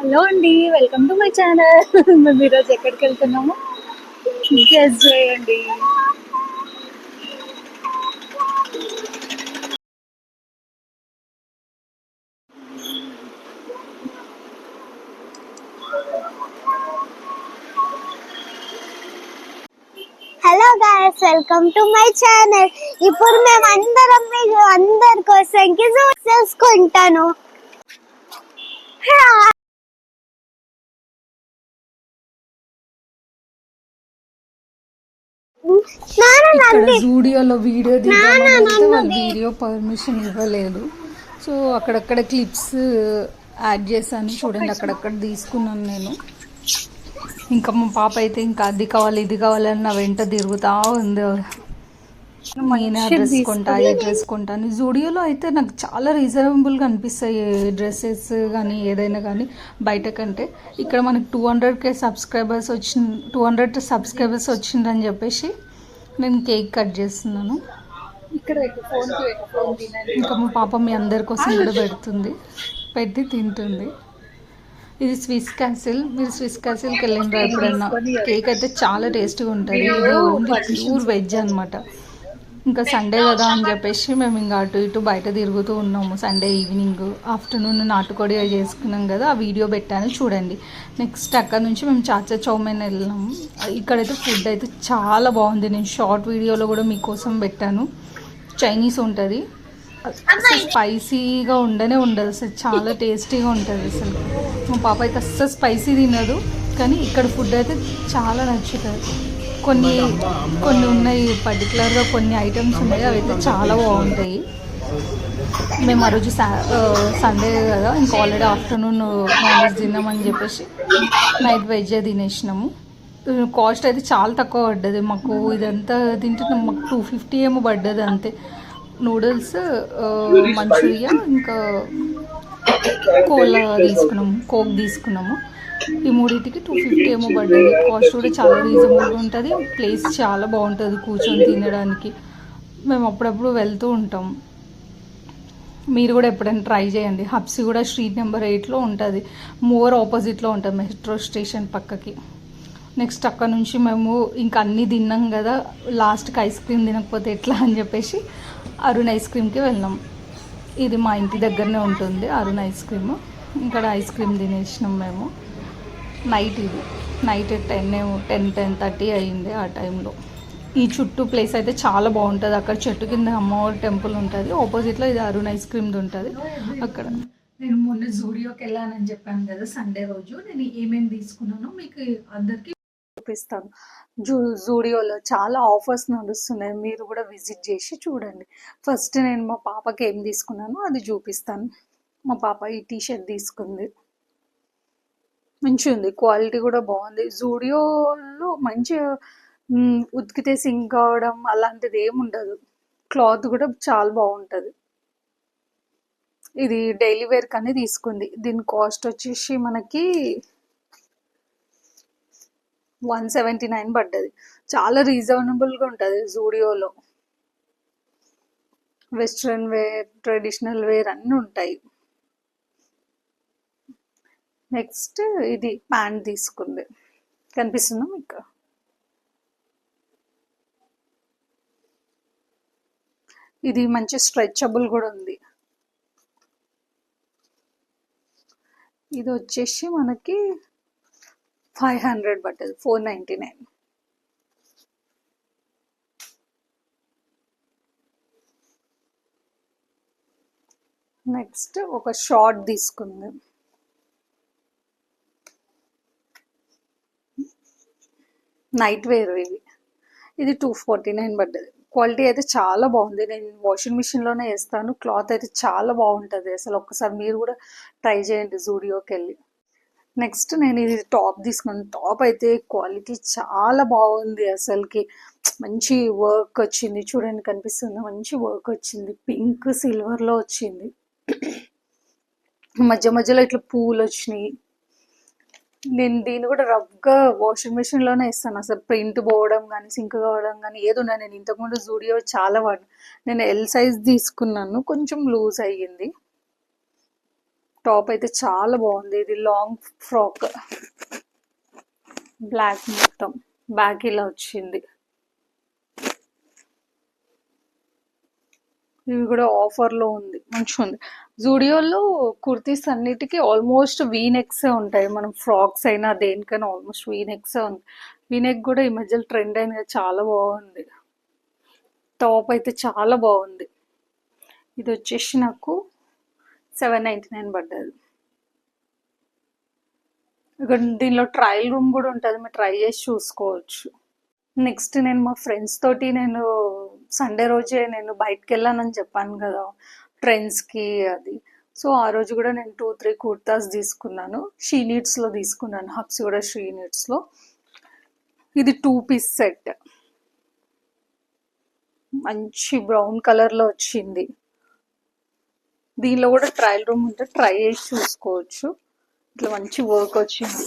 Hello అండి welcome to my channel. మేము ఈరోజు ఎక్కడికి వెళ్తున్నాము? గెస్ చేయండి. Hello guys welcome to my channel ఇప్పుడు మేము అందరం మీకు అందరి కోసం చేసుకుంటాను ఇక్కడ జూడియోలో వీడియో దిగామంటే వాళ్ళు వీడియో పర్మిషన్ ఇవ్వలేదు. సో అక్కడక్కడ క్లిప్స్ యాడ్ చేశాను. చూడండి అక్కడక్కడ తీసుకున్నాను నేను. ఇంకా మా పాప అయితే ఇంకా అది కావాలి ఇది కావాలని నా వెంట తిరుగుతా ఉంది. నేను డ్రెస్ కొంటా ఈ డ్రెస్ కొంటాను జూడియోలో అయితే నాకు చాలా రీజనబుల్గా అనిపిస్తాయి డ్రెస్సెస్ కానీ ఏదైనా కానీ బయట కంటే ఇక్కడ మనకి టూ హండ్రెడ్కే సబ్స్క్రైబర్స్ వచ్చిన టూ హండ్రెడ్ సబ్స్క్రైబర్స్ వచ్చిందని చెప్పేసి నేను కేక్ కట్ చేస్తున్నాను. ఇక్కడ ఇంకా మా పాప మీ అందరి కోసం కూడా పెడుతుంది. పెట్టి తింటుంది. ఇది స్విస్ క్యాసిల్. మీరు స్విస్ క్యాసిల్కి వెళ్ళిండ్రా ఎప్పుడన్నా? కేక్ అయితే చాలా టేస్ట్గా ఉంటుంది. ఇది ఓన్లీ ప్యూర్ వెజ్ అనమాట ఇంకా సండే కదా అని చెప్పేసి మేము ఇంకా అటు ఇటు బయట తిరుగుతూ ఉన్నాము. సండే ఈవినింగ్ ఆఫ్టర్నూన్ నాటుకోడి చేసుకున్నాం కదా ఆ వీడియో పెట్టాను. చూడండి. నెక్స్ట్ అక్కడ నుంచి మేము చాచా చౌమెన్ వెళ్ళాము ఇక్కడైతే ఫుడ్ అయితే చాలా బాగుంది. నేను షార్ట్ వీడియోలో కూడా మీకోసం పెట్టాను. చైనీస్ ఉంటుంది. అసలు స్పైసీగా ఉండనే ఉండదు అసలు. చాలా టేస్టీగా ఉంటుంది అసలు. మా పాప అయితే అస్సలు స్పైసీ తినదు. కానీ ఇక్కడ ఫుడ్ అయితే చాలా నచ్చుతుంది. కొన్ని కొన్ని ఉన్నాయి. పర్టికులర్గా కొన్ని ఐటమ్స్ ఉన్నాయి. అవి అయితే చాలా బాగుంటాయి. మేము ఆ రోజు సండే కదా ఇంకా ఆల్రెడీ ఆఫ్టర్నూన్ నాన్ వెజ్ తిన్నామని చెప్పేసి నైట్ వెజ్ తినేసినాము. కాస్ట్ అయితే చాలా తక్కువ పడ్డది. మాకు ఇదంతా తింటే మాకు టూ ఫిఫ్టీ ఏమో పడ్డది అంతే. నూడిల్స్ మంచూరియా ఇంకా కోలా తీసుకున్నాము. కోక్ తీసుకున్నాము. ఈ మూడింటికి టూ ఫిఫ్టీ ఏమో పడ్డది. కాస్ట్ కూడా చాలా రీజనబుల్గా ఉంటుంది. ప్లేస్ చాలా బాగుంటుంది కూర్చొని తినడానికి. మేము అప్పుడప్పుడు వెళ్తూ ఉంటాం. మీరు కూడా ఎప్పుడైనా ట్రై చేయండి. హబ్సీ కూడా స్ట్రీట్ నెంబర్ ఎయిట్లో ఉంటుంది. మోర్ ఆపోజిట్లో ఉంటుంది మెట్రో స్టేషన్ పక్కకి. నెక్స్ట్ అక్కడ నుంచి మేము ఇంకా అన్నీ తిన్నాం కదా. లాస్ట్కి ఐస్ క్రీమ్ తినకపోతే ఎట్లా అని చెప్పేసి అరుణ్ ఐస్ క్రీమ్కి వెళ్ళాం. ఇది మా ఇంటి దగ్గరనే ఉంటుంది అరుణ్ ఐస్ క్రీమ్ ఇక్కడ ఐస్ క్రీమ్ తినేసినాం మేము. నైట్ ఇది. Night ten ten ten thirty అయింది ఆ టైంలో. ఈ చుట్టూ ప్లేస్ అయితే చాలా బాగుంటుంది. అక్కడ చెట్టు కింద అమ్మవారి టెంపుల్ ఉంటుంది. ఆపోజిట్లో ఇది అరుణ్ ఐస్ క్రీమ్ది ఉంటుంది. అక్కడ. నేను మొన్న జూడియోకి వెళ్ళానని చెప్పాను కదా సండే రోజు. నేను ఏమేమి తీసుకున్నానో మీకు అందరికీ చూపిస్తాను. జూ జూడియోలో చాలా ఆఫర్స్ నడుస్తున్నాయి. మీరు కూడా విజిట్ చేసి చూడండి. ఫస్ట్ నేను మా పాపకి ఏం తీసుకున్నానో అది చూపిస్తాను. మా పాప ఈ టీ షర్ట్ తీసుకుంది. మంచిగా ఉంది క్వాలిటీ కూడా బాగుంది. జూడియోలో మంచిగా ఉతికితే సింక్ కావడం అలాంటిది ఏమి ఉండదు. క్లాత్ కూడా చాలా బాగుంటుంది. ఇది డైలీ వేర్ కానీ తీసుకుంది. దీని కాస్ట్ వచ్చేసి మనకి వన్ సెవెంటీ నైన్ పడ్డది. చాలా రీజనబుల్గా ఉంటుంది జూడియోలో. వెస్ట్రన్ వేర్ ట్రెడిషనల్ వేర్ అన్నీ ఉంటాయి. నెక్స్ట్ ఇది ప్యాంట్ తీసుకుంది. కనిపిస్తుందా మీకు? ఇది మంచి స్ట్రెచబుల్ కూడా ఉంది. ఇది వచ్చేసి మనకి ఫైవ్ హండ్రెడ్ పట్టదు ఫోర్ నైంటీ నైన్. నెక్స్ట్ ఒక షార్ట్ తీసుకుంది. నైట్ వేర్ ఇవి ఇది టూ ఫార్టీ నైన్ పడ్డది. క్వాలిటీ అయితే చాలా బాగుంది. నేను వాషింగ్ మిషన్లోనే వేస్తాను. క్లాత్ అయితే చాలా బాగుంటుంది. అసలు ఒక్కసారి మీరు కూడా ట్రై చేయండి జూడియోకి వెళ్ళి. నెక్స్ట్ నేను ఇది టాప్ తీసుకున్నాను. టాప్ అయితే క్వాలిటీ చాలా బాగుంది అసలుకి. మంచి వర్క్ వచ్చింది. చూడండి కనిపిస్తుంది. మంచి వర్క్ వచ్చింది. పింక్ సిల్వర్లో వచ్చింది. మధ్య మధ్యలో ఇట్లా పూలు వచ్చినాయి. నేను దీన్ని కూడా రఫ్గా వాషింగ్ మిషన్లోనే ఇస్తాను. అసలు ప్రింట్ పోవడం కానీ సింక్ కావడం కానీ ఏదో నేను ఇంతకుముందు జూడియో చాలా వాడు నేను ఎల్ సైజ్ తీసుకున్నాను. కొంచెం లూజ్ అయ్యింది. టాప్ అయితే చాలా బాగుంది. ఇది లాంగ్ ఫ్రాక్ బ్లాక్ మొత్తం. బ్యాక్ ఇలా వచ్చింది. ఇవి కూడా ఆఫర్లో ఉంది. మంచిగా ఉంది జూడియోలో కుర్తీస్ అన్నిటికీ ఆల్మోస్ట్ వీ నెక్స్ ఉంటాయి. మనం ఫ్రాక్స్ అయినా దేనికైనా ఆల్మోస్ట్ వీనెక్స్ ఉంది వీనెక్ కూడా ఈ మధ్యలో ట్రెండ్ అయింది చాలా బాగుంది. టాప్ అయితే చాలా బాగుంది. ఇది వచ్చేసి నాకు సెవెన్ నైంటీ నైన్ పడ్డది. ఇక్కడ దీనిలో ట్రయల్ రూమ్ కూడా ఉంటుంది. మీరు ట్రై చేసి చూసుకోవచ్చు. నెక్స్ట్ నేను మా ఫ్రెండ్స్ తోటి నేను సండే రోజే నేను బయటకు వెళ్ళానని చెప్పాను కదా. ట్రెండ్స్కి అది. సో ఆ రోజు కూడా నేను టూ త్రీ కుర్తాస్ తీసుకున్నాను. షీ నీడ్స్లో తీసుకున్నాను. హబ్స్ కూడా షీ నీడ్స్లో. ఇది టూ పీస్ సెట్. మంచి బ్రౌన్ కలర్లో వచ్చింది. దీనిలో కూడా ట్రయల్ రూమ్ ఉంటే ట్రై చేసి చూసుకోవచ్చు. ఇట్లా మంచి వర్క్ వచ్చింది.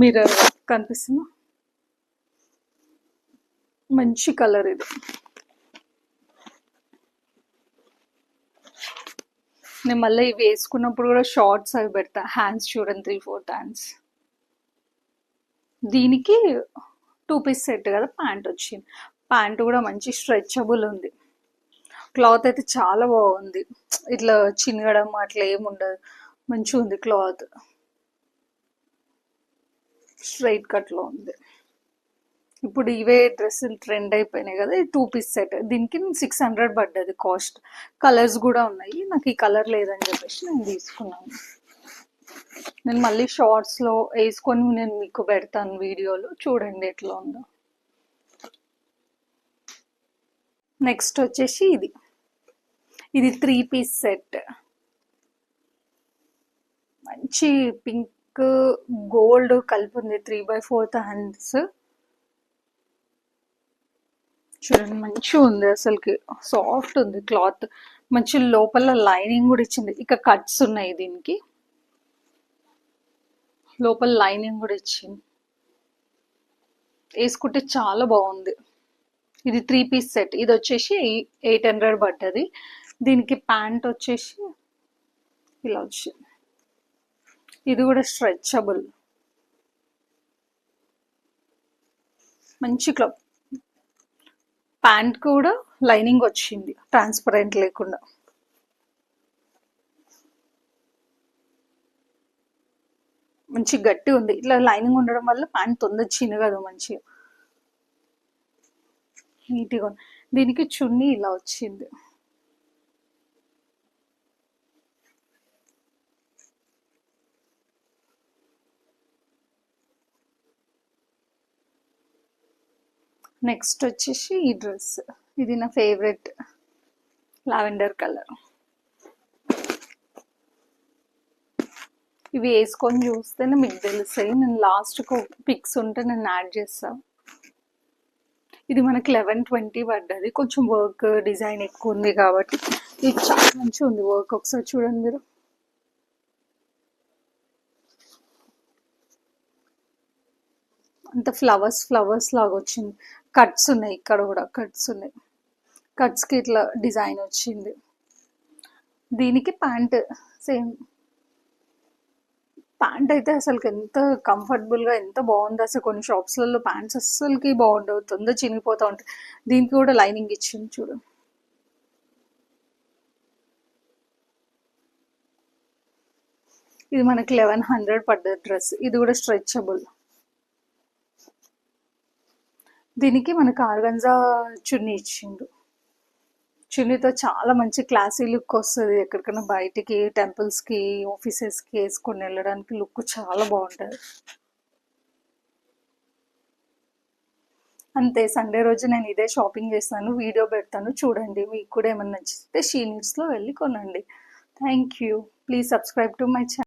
మీరు కనిపిస్తుందా? మంచి కలర్ ఇది. నేను మళ్ళీ ఇవి వేసుకున్నప్పుడు కూడా షార్ట్స్ అవి పెడతా. హ్యాండ్స్ చూడండి త్రీ ఫోర్త్ హ్యాండ్స్ దీనికి టూ పీస్ సెట్ కదా ప్యాంట్ వచ్చింది. ప్యాంట్ కూడా మంచి స్ట్రెచబుల్ ఉంది. క్లాత్ అయితే చాలా బాగుంది. ఇట్లా చినగడం అట్లా ఏముండదు మంచిగా ఉంది క్లాత్ స్ట్రైట్ కట్లో ఉంది. ఇప్పుడు ఇవే డ్రెస్సులు ట్రెండ్ అయిపోయినాయి కదా టూ పీస్ సెట్ దీనికి సిక్స్ హండ్రెడ్ పడ్డది కాస్ట్ కలర్స్ కూడా ఉన్నాయి. నాకు ఈ కలర్ లేదని చెప్పేసి నేను తీసుకున్నాను. నేను మళ్ళీ షార్ట్స్లో వేసుకొని నేను మీకు పెడతాను వీడియోలో. చూడండి ఎట్లా ఉందో. నెక్స్ట్ వచ్చేసి ఇది. ఇది త్రీ పీస్ సెట్ మంచి పింక్ గోల్డ్ కలిపి ఉంది. త్రీ బై ఫోర్త్ హ్యాండ్స్ చూడండి మంచిగా ఉంది అసలుకి. సాఫ్ట్ ఉంది క్లాత్. మంచి లోపల లైనింగ్ కూడా ఇచ్చింది. ఇక కట్స్ ఉన్నాయి దీనికి. లోపల లైనింగ్ కూడా ఇచ్చింది. వేసుకుంటే చాలా బాగుంది. ఇది త్రీ పీస్ సెట్ ఇది వచ్చేసి ఎయిట్ హండ్రెడ్ పడ్డది. దీనికి ప్యాంట్ వచ్చేసి ఇలా వచ్చింది. ఇది కూడా స్ట్రెచబుల్ మంచి క్లాత్. ప్యాంట్ కూడా లైనింగ్ వచ్చింది ట్రాన్స్పరెంట్ లేకుండా. మంచి గట్టి ఉంది. ఇట్లా లైనింగ్ ఉండడం వల్ల ప్యాంట్ తొందర చినగదు మంచిగా. నీట్గా ఉంది. దీనికి చున్నీ ఇలా వచ్చింది. నెక్స్ట్ వచ్చేసి ఈ డ్రెస్ ఇది నా ఫేవరెట్ లావెండర్ కలర్ ఇవి వేసుకొని చూస్తేనే మీకు తెలుస్తాయి నేను లాస్ట్కి పిక్స్ ఉంటే నేను యాడ్ చేస్తాను ఇది మనకి లెవెన్ ట్వంటీ పడ్డది. కొంచెం వర్క్ డిజైన్ ఎక్కువ ఉంది కాబట్టి ఇది చాలా మంచిగా ఉంది వర్క్ ఒకసారి చూడండి మీరు. అంత ఫ్లవర్స్ ఫ్లవర్స్ లాగా వచ్చింది. కట్స్ ఉన్నాయి ఇక్కడ కూడా కట్స్ ఉన్నాయి. కట్స్కి ఇట్లా డిజైన్ వచ్చింది. దీనికి ప్యాంట్ సేమ్. ప్యాంట్ అయితే అసలు ఎంత కంఫర్టబుల్గా ఎంత బాగుంది. అసలు కొన్ని షాప్స్లలో ప్యాంట్స్ అస్సలకి బాగుండవు. తొందర చినిగిపోతూ ఉంటాయి. దీనికి కూడా లైనింగ్ ఇచ్చింది చూడు. ఇది మనకి లెవెన్ హండ్రెడ్ పడ్డ డ్రెస్. ఇది కూడా స్ట్రెచబుల్. దీనికి మనకు ఆర్గంజా చున్నీ ఇచ్చిండు. చున్నీతో చాలా మంచి క్లాసీ లుక్ వస్తుంది. ఎక్కడికైనా బయటికి టెంపుల్స్కి ఆఫీసెస్కి వేసుకొని వెళ్ళడానికి లుక్ చాలా బాగుంటుంది. అంతే సండే రోజు నేను ఇదే షాపింగ్ చేస్తాను వీడియో పెడతాను. చూడండి మీకు కూడా ఏమైనా నచ్చితే షీ నీడ్స్లో వెళ్ళి కొనండి. Thank you. Please subscribe to my channel